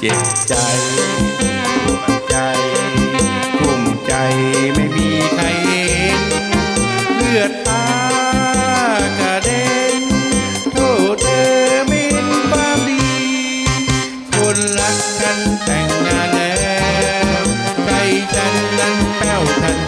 เจ็บใจปวดใจกลุ้มใจไม่มีใครเห็นเลือดตากระเด็นโทษเธอไม่เห็นความดี คนรักฉันแต่งงานแล้วใจฉันนั้นแป้วทัน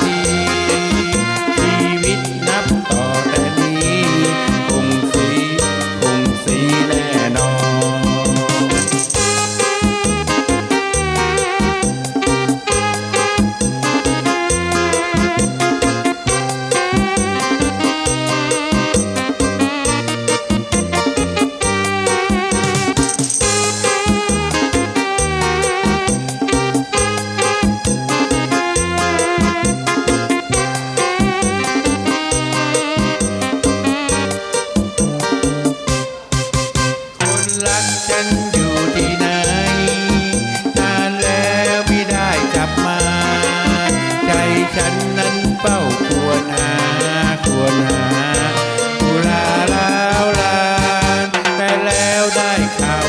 รักฉันอยู่ที่ไหนนานแล้วไม่ได้กลับมา ใจฉันนั้นเฝ้าควรหาควรหาอุลาลาวลานแต่แล้วได้ข่าว